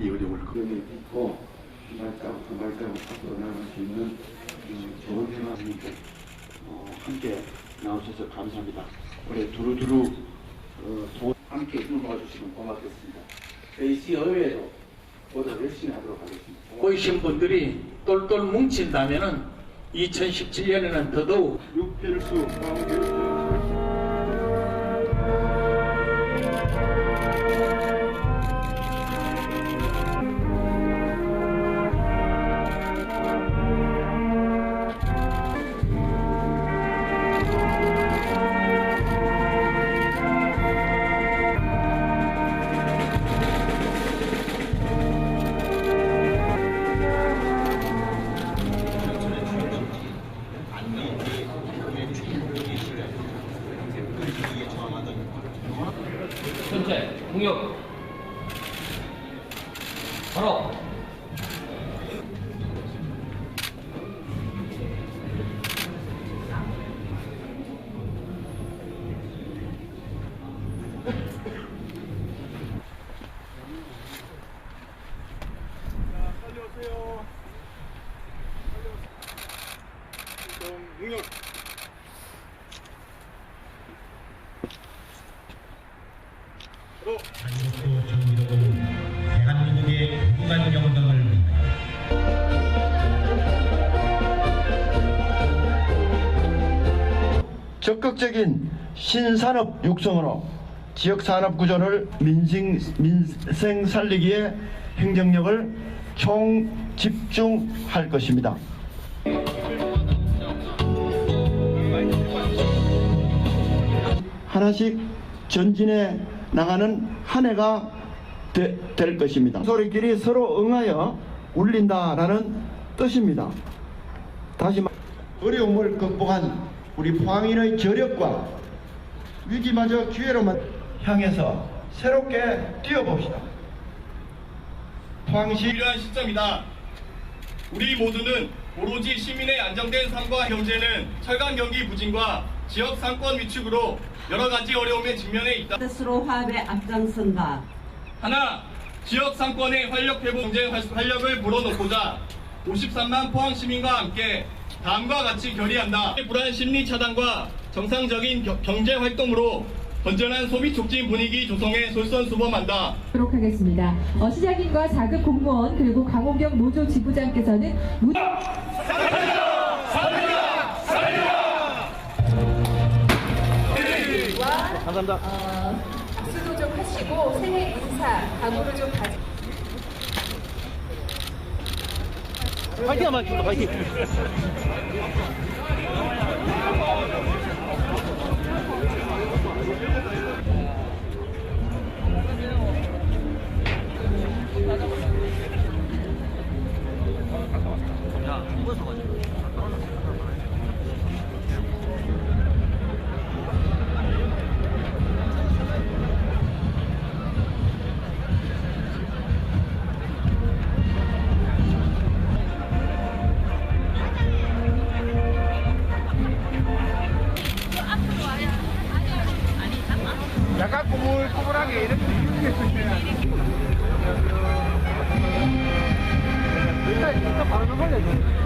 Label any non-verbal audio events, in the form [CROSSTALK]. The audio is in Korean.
이 어려움을 있고 발자국 한 발자국 앞으로 나갈 수 있는 음, 좋은 생활입니다. 어, 함께 나오셔서 감사합니다. 올해 두루두루 어, 도- 함께 힘을 모아주시면 고맙겠습니다. 저희 시의회도 모두 열심히 하도록 하겠습니다. 보이신 분들이 똘똘 뭉친다면은 2017년에는 더더욱 육별수 현재 공격. 바로. 자 유롭고 정의로운 대한민국의 국가 영광을 위하여 적극적인 신산업 육성으로 지역 산업 구조를 민생, 민생 살리기에 행정력을 총 집중할 것입니다. 하나씩 전진해 나가는 한 해가 되- 될 것입니다. 소리끼리 서로 응하여 울린다라는 뜻입니다. 다시 말 어려움을 극복한 우리 포항인의 저력과 위기마저 기회로만 향해서 새롭게 뛰어봅시다. 포항시 필요한 시점이다. 우리 모두는 오로지 시민의 안정된 삶과 경제는 철강 경기 부진과 지역 상권 위축으로 여러 가지 어려움에 직면해 있다. 뜻으로 화합에 앞장선다. 하나, 지역 상권의 활력 회복 경제 활- 활력을 불어넣고자 53만 포항 시민과 함께 다음과 같이 결의한다. 불안 심리 차단과 정상적인 겨- 경제 활동으로 건전한 소비 촉진 분위기 조성에 솔선수범한다. 하도록 하겠습니다. 어, 시장인과 4급 공무원 그리고 강호경 노조 지부장께서는 무... 어, 박수도 좀 하시고 새해 인사 각오를 좀 가지. 약간 [LAUGHS] 꾸물꾸물하게 이렇게 일단 일단 바로 돼.